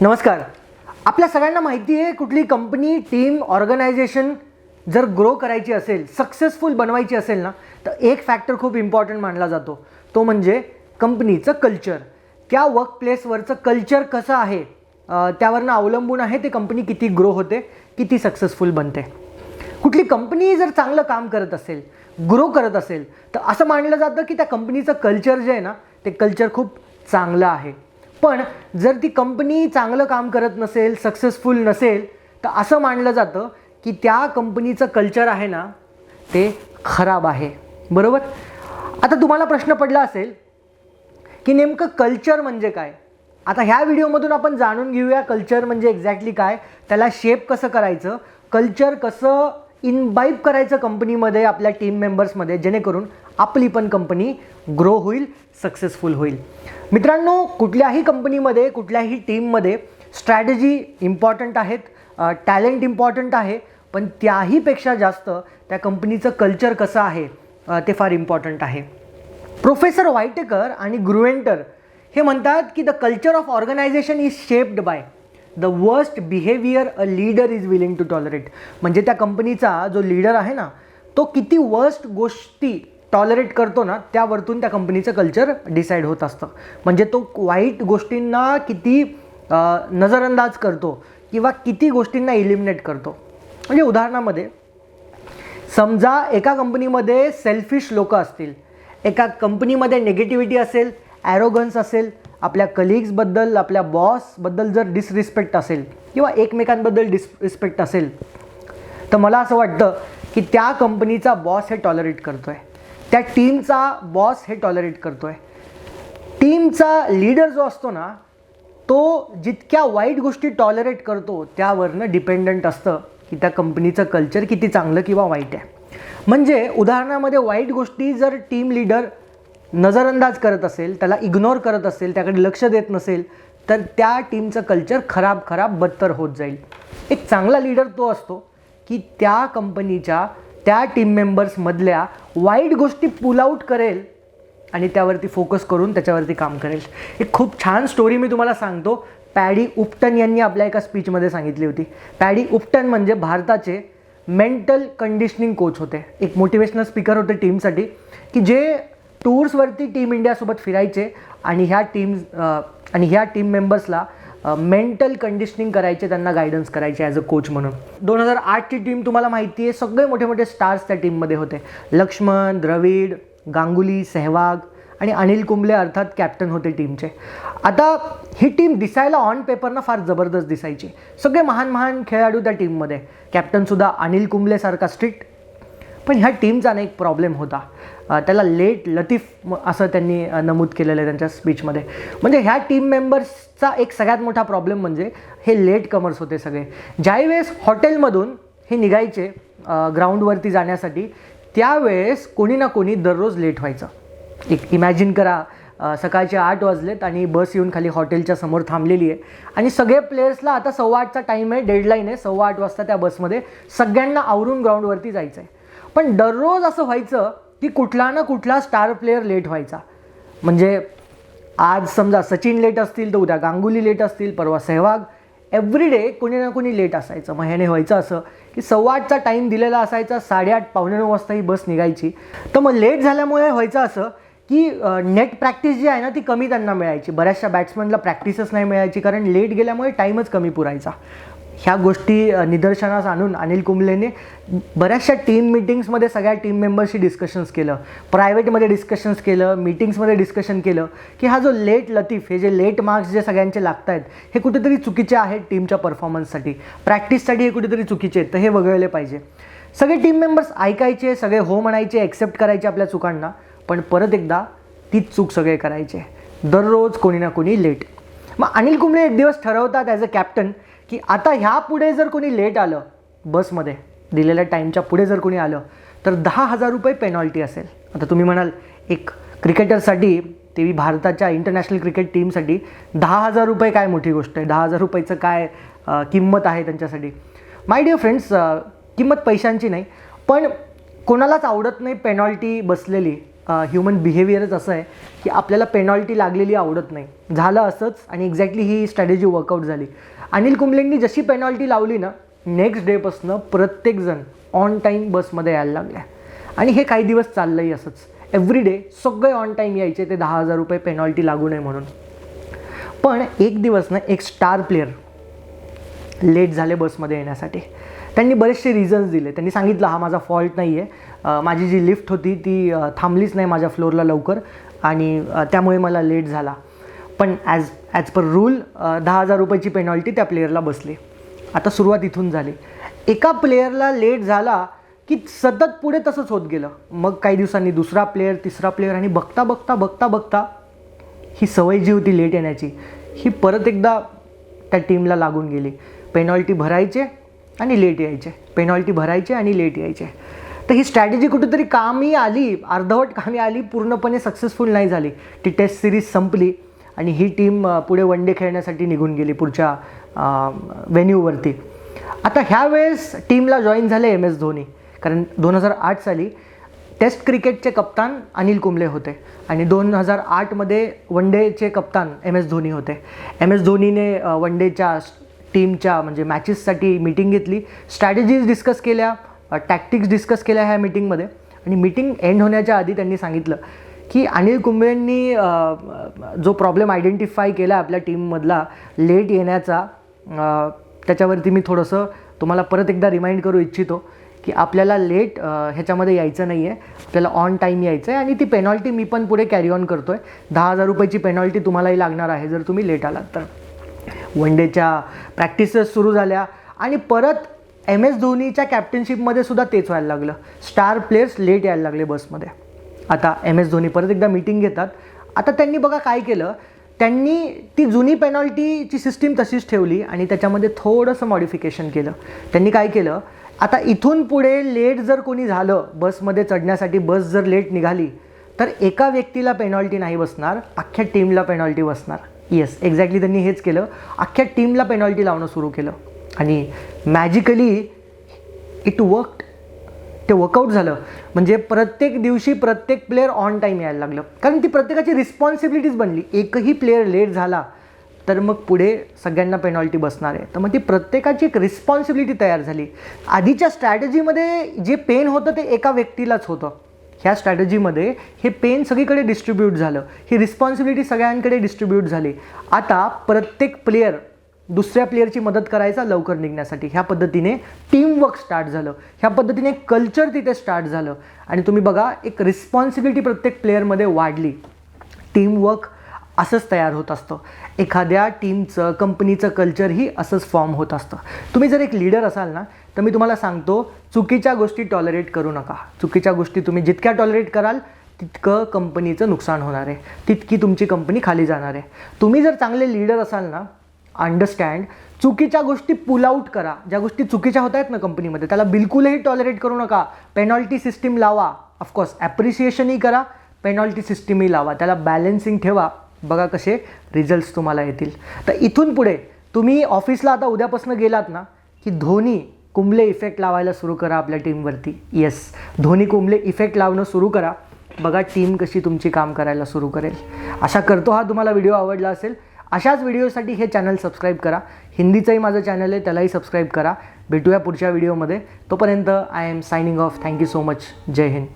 नमस्कार. आपल्या सगळ्यांना माहिती आहे कुठली कंपनी टीम ऑर्गनायझेशन जर ग्रो करायची असेल सक्सेसफुल बनवायची असेल ना तर एक फॅक्टर खूप इम्पॉर्टंट मानला जातो. तो म्हणजे कंपनीचं कल्चर त्या वर्क प्लेसवरचं कल्चर कसं आहे त्यावरनं अवलंबून आहे ते कंपनी किती ग्रो होते किती सक्सेसफुल बनते. कुठली कंपनी जर चांगलं काम करत असेल ग्रो करत असेल तर असं मानलं जातं की त्या कंपनीचं कल्चर जे आहे ना ते कल्चर खूप चांगलं आहे. पण जर ती कंपनी चांगलं काम करत नसेल सक्सेसफुल नसेल तर असं मानलं जातं की त्या कंपनीचं कल्चर आहे ना ते खराब आहे. बरोबर? आता तुम्हाला प्रश्न पडला असेल की नेमकं कल्चर म्हणजे काय? आता ह्या व्हिडिओमधून आपण जाणून घेऊया कल्चर म्हणजे एक्झॅक्टली काय त्याला शेप कसं करायचं कल्चर कसं इनबाईब करायचं कंपनीमध्ये आपल्या टीम मेंबर्समध्ये जेणेकरून आपली पण कंपनी ग्रो होईल सक्सेसफुल होईल. मित्रांनो कुठल्याही कंपनीमध्ये कुठल्याही टीममध्ये स्ट्रॅटेजी इम्पॉर्टंट आहेत टॅलेंट इम्पॉर्टंट आहे पण त्याहीपेक्षा जास्त त्या कंपनीचं कल्चर कसं आहे ते फार इम्पॉर्टंट आहे. प्रोफेसर वायटेकर आणि ग्रुएंटर हे म्हणतात की the culture of organisation is shaped by the worst behaviour a leader is willing to tolerate म्हणजे त्या कंपनीचा जो लीडर आहे ना तो किती वर्स्ट गोष्टी टॉलरेट करतो ना त्यावरतून त्या कंपनीचं कल्चर डिसाईड होत असतं. म्हणजे तो वाईट गोष्टींना किती नजरअंदाज करतो किंवा किती गोष्टींना इलिमिनेट करतो. म्हणजे उदाहरणामध्ये समजा एका कंपनीमध्ये सेल्फिश लोक असतील एका कंपनीमध्ये नेगेटिव्हिटी असेल ॲरोगन्स असेल आपल्या कलिग्सबद्दल आपल्या बॉसबद्दल जर डिसरिस्पेक्ट असेल किंवा एकमेकांबद्दल डिसरिस्पेक्ट असेल तर मला असं वाटतं की त्या कंपनीचा बॉस हे टॉलरेट करतो आहे त्या टीमचा बॉस हे टॉलरेट करतो आहे टीमचा लीडर जो असतो ना तो जितक्या वाईट गोष्टी टॉलरेट करतो त्यावरनं डिपेंडंट असतं की त्या कंपनीचं कल्चर किती चांगलं किंवा वाईट आहे. म्हणजे उदाहरणामध्ये वाईट गोष्टी जर टीम लीडर नजरअंदाज करत असेल त्याला इग्नोर करत असेल त्याकडे लक्ष देत नसेल तर त्या टीमचं कल्चर खराब खराब बदतर होत जाईल. एक चांगला लीडर तो असतो की त्या कंपनीच्या त्या टीम मेंबर्समधल्या वाईट गोष्टी पुल आऊट करेल आणि त्यावरती फोकस करून त्याच्यावरती काम करेल. एक खूप छान स्टोरी मी तुम्हाला सांगतो. पॅडी उपटन यांनी आपल्या एका स्पीचमध्ये सांगितली होती. पॅडी उपटन म्हणजे भारताचे मेंटल कंडिशनिंग कोच होते. एक मोटिवेशनल स्पीकर होते टीमसाठी की जे टूर्सवरती टीम इंडियासोबत फिरायचे आणि ह्या टीम आणि ह्या टीम मेंबर्सला मेंटल कंडिशनिंग करायचे त्यांना गायडन्स करायचे ॲज अ कोच म्हणून. दोन हजार आठची टीम तुम्हाला माहिती आहे सगळे मोठे मोठे स्टार्स त्या टीममध्ये होते. लक्ष्मण द्रविड गांगुली सेहवाग आणि अनिल कुंबले अर्थात कॅप्टन होते टीमचे आता ही टीम दिसायला ऑन पेपरनं फार जबरदस्त दिसायची. सगळे महान महान खेळाडू त्या टीममध्ये कॅप्टनसुद्धा अनिल कुंबलेसारखा स्ट्रिक्ट पण ह्या टीमचा ना एक प्रॉब्लेम होता. त्याला लेट लतीफ असं त्यांनी नमूद केलेलं आहे त्यांच्या स्पीचमध्ये. म्हणजे ह्या टीम मेंबर्सचा एक सगळ्यात मोठा प्रॉब्लेम म्हणजे हे लेट कमर्स होते सगळे. ज्यावेळेस हॉटेलमधून हे निघायचे ग्राउंडवरती जाण्यासाठी त्यावेळेस कोणी ना कोणी दररोज लेट व्हायचं. एक इमॅजिन करा सकाळचे आठ वाजलेत आणि बस येऊन खाली हॉटेलच्या समोर थांबलेली आहे. आणि सगळे प्लेयर्सला आता सव्वा आठचा टाईम आहे डेडलाईन आहे सव्वा आठ वाजता त्या बसमध्ये सगळ्यांना आवरून ग्राउंडवरती जायचं आहे पण दररोज असं व्हायचं की कुठला ना कुठला स्टार प्लेअर लेट व्हायचा. म्हणजे आज समजा सचिन लेट असतील तर उद्या गांगुली लेट असतील परवा सहवाग एव्हरी डे कोणी ना कोणी लेट असायचं. मग ह्याने व्हायचं असं की सव्वा आठचा टाईम दिलेला असायचा साडेआठ पावणे नऊ वाजता ही बस निघायची. तर मग लेट झाल्यामुळे व्हायचं असं की नेट प्रॅक्टिस जी आहे ना ती कमी त्यांना मिळायची. बऱ्याचशा बॅट्समनला प्रॅक्टिसच नाही मिळायची कारण लेट गेल्यामुळे टाईमच कमी पुरायचा. ह्या गोष्टी निदर्शनास आणून अनिल कुंबलेने बऱ्याचशा टीम मिटिंग्समध्ये सगळ्या टीम मेंबर्सशी डिस्कशन्स केलं. प्रायव्हेटमध्ये डिस्कशन्स केलं मीटिंग्समध्ये डिस्कशन केलं की हा जो लेट लतीफ हे जे लेट मार्क्स जे सगळ्यांचे लागत आहेत हे कुठेतरी चुकीचे आहेत टीमच्या परफॉर्मन्ससाठी प्रॅक्टिससाठी हे कुठेतरी चुकीचे आहेत तर हे वगळले पाहिजे. सगळे टीम मेंबर्स ऐकायचे सगळे हो म्हणायचे एक्सेप्ट करायचे आपल्या चुकांना पण परत एकदा तीच चूक सगळे करायचे. दररोज कोणी ना कोणी लेट मग अनिल कुंबळे एक दिवस ठरवतात ॲज अ कॅप्टन की आता ह्या पुढे जर कोणी लेट आलं बसमध्ये दिलेल्या टाईमच्या पुढे जर कोणी आलं तर दहा हजार रुपये पेनॉल्टी असेल. आता तुम्ही म्हणाल एक क्रिकेटरसाठी तेवी भारताच्या इंटरनॅशनल क्रिकेट टीमसाठी दहा हजार रुपये काय मोठी गोष्ट आहे? दहा हजार रुपयेचं काय किंमत आहे त्यांच्यासाठी? माय डिअर फ्रेंड्स किंमत पैशांची नाही पण कोणालाच आवडत नाही पेनॉल्टी बसलेली. ह्युमन बिहेवियरच असं आहे की आपल्याला पेनॉल्टी लागलेली आवडत नाही. झालं असंच आणि एक्झॅक्टली ही स्ट्रॅटेजी वर्कआउट झाली. अनिल कुंबलेंनी जशी पेनॉल्टी लावली ना नेक्स्ट डेपासनं प्रत्येकजण ऑन टाईम बसमध्ये यायला लागल्या. आणि हे काही दिवस चाललंही असंच. एव्हरी डे सगळे ऑन टाईम यायचे ते दहा हजार रुपये पेनॉल्टी लागू नये म्हणून. पण एक दिवस ना एक स्टार प्लेअर लेट झाले बसमध्ये येण्यासाठी. त्यांनी बरेचसे रिझन्स दिले. त्यांनी सांगितलं हा माझा फॉल्ट नाही आहे माझी जी लिफ्ट होती ती थांबलीच नाही माझ्या फ्लोअरला लवकर आणि त्यामुळे मला लेट झाला. पण ॲज ॲज पर रूल दहा हजार रुपयाची पेनॉल्टी त्या प्लेयरला बसली. आता सुरुवात इथून झाली. एका प्लेयरला लेट झाला की सतत पुढे तसंच होत गेलं. मग काही दिवसांनी दुसरा प्लेयर तिसरा प्लेयर आणि बघता बघता बघता बघता ही सवय जी होती लेट येण्याची ही परत एकदा त्या टीमला लागून गेली. पेनॉल्टी भरायचे आणि लेट यायचे. पेनॉल्टी भरायचे आणि लेट यायचे. तर ही स्ट्रॅटेजी कुठेतरी कामी आली अर्धवट कामी आली पूर्णपणे सक्सेसफुल नाही झाली. ती टेस्ट सिरीज संपली आणि ही टीम पुढे वन डे खेळण्यासाठी निघून गेली पुढच्या व्हेन्यूवरती आता ह्या वेळेस टीमला जॉईन झाले एम एस धोनी. कारण दोन हजार आठ साली टेस्ट क्रिकेटचे कप्तान अनिल कुंबले होते आणि दोन हजार आठमध्ये वन डेचे कप्तान एम एस धोनी होते. एम एस धोनीने वन डेच्या टीमच्या म्हणजे मॅचेससाठी मीटिंग घेतली. स्ट्रॅटेजीज डिस्कस केल्या. टॅक्टिक्स डिस्कस केल्या ह्या मीटिंगमध्ये आणि मीटिंग एंड होण्याच्या आधी त्यांनी सांगितलं की अनिल कुंबळेंनी जो प्रॉब्लेम आयडेंटिफाय केला आपल्या टीममधला लेट येण्याचा त्याच्यावरती मी थोडंसं तुम्हाला परत एकदा रिमाइंड करू इच्छितो की आपल्याला लेट ह्याच्यामध्ये यायचं नाही आहे आपल्याला ऑन टाईम यायचं आहे आणि ती पेनॉल्टी मी पण पुढे कॅरी ऑन करतो आहे दहा हजार रुपयाची पेनॉल्टी तुम्हालाही लागणार आहे जर तुम्ही लेट आलात तर. वन डेच्या प्रॅक्टिसेस सुरू झाल्या आणि परत एम एस धोनीच्या कॅप्टनशिपमध्ये सुद्धा तेच व्हायला लागलं. स्टार प्लेयर्स लेट यायला लागले बसमध्ये आता एम एस धोनी परत एकदा मीटिंग घेतात. आता त्यांनी बघा काय केलं. त्यांनी ती जुनी पेनॉल्टीची सिस्टीम तशीच ठेवली आणि त्याच्यामध्ये थोडंसं मॉडिफिकेशन केलं. त्यांनी काय केलं? आता इथून पुढे लेट जर कोणी झालं बसमध्ये चढण्यासाठी बस जर लेट निघाली तर एका व्यक्तीला पेनॉल्टी नाही बसणार अख्ख्या टीमला पेनॉल्टी बसणार. येस एक्झॅक्टली त्यांनी हेच केलं. अख्ख्या टीमला पेनॉल्टी लावणं सुरू केलं. आणि मॅजिकली इट वर्क ते वर्कआउट झालं. म्हणजे प्रत्येक दिवशी प्रत्येक प्लेअर ऑन टाईम यायला लागलं. कारण ती प्रत्येकाची रिस्पॉन्सिबिलिटीज बनली. एकही प्लेअर लेट झाला तर मग पुढे सगळ्यांना पेनॉल्टी बसणार आहे. तर मग ती प्रत्येकाची एक रिस्पॉन्सिबिलिटी तयार झाली. आधीच्या स्ट्रॅटजीमध्ये जे पेन होतं ते एका व्यक्तीलाच होतं. ह्या स्ट्रॅटजीमध्ये हे पेन सगळीकडे डिस्ट्रीब्यूट झालं. ही रिस्पॉन्सिबिलिटी सगळ्यांकडे डिस्ट्रीब्यूट झाली. आता प्रत्येक प्लेअर दुसऱ्या प्लेअरची मदत करायचा लवकर निघण्यासाठी. ह्या पद्धतीने टीमवर्क स्टार्ट झालं. ह्या पद्धतीने कल्चर तिथे स्टार्ट झालं. आणि तुम्ही बघा एक रिस्पॉन्सिबिलिटी प्रत्येक प्लेअरमध्ये वाढली. टीमवर्क असंच तयार होत असतं. एखाद्या टीमचं कंपनीचं कल्चरही असंच फॉर्म होत असतं. तुम्ही जर एक लीडर असाल ना तर मी तुम्हाला सांगतो चुकीच्या गोष्टी टॉलरेट करू नका. चुकीच्या गोष्टी तुम्ही जितक्या टॉलरेट कराल तितकं कंपनीचं नुकसान होणार आहे. तितकी तुमची कंपनी खाली जाणार आहे. तुम्ही जर चांगले लीडर असाल ना अंडरस्टँड चुकीच्या गोष्टी पुल आऊट करा. ज्या गोष्टी चुकीच्या होत आहेत ना कंपनीमध्ये त्याला बिलकुलही टॉलरेट करू नका. पेनॉल्टी सिस्टीम लावा. ऑफकोर्स ॲप्रिसिएशनही करा पेनॉल्टी सिस्टीमही लावा. त्याला बॅलेन्सिंग ठेवा. बघा कसे रिझल्ट्स तुम्हाला येतील. तर इथून पुढे तुम्ही ऑफिसला आता उद्यापासून गेलात ना की धोनी कुंबले इफेक्ट लावायला सुरू करा आपल्या टीमवरती येस धोनी कुंबले इफेक्ट लावणं सुरू करा. बघा टीम कशी तुमची काम करायला सुरू करेल. आशा करतो हा तुम्हाला व्हिडिओ आवडला असेल. अशाच व्हिडिओसाठी हे चॅनल सबस्क्राईब करा. हिंदीचंही माझं चॅनल आहे त्यालाही सबस्क्राईब करा. भेटूया पुढच्या व्हिडिओमध्ये. तोपर्यंत I am signing off thank you so much Jai Hind.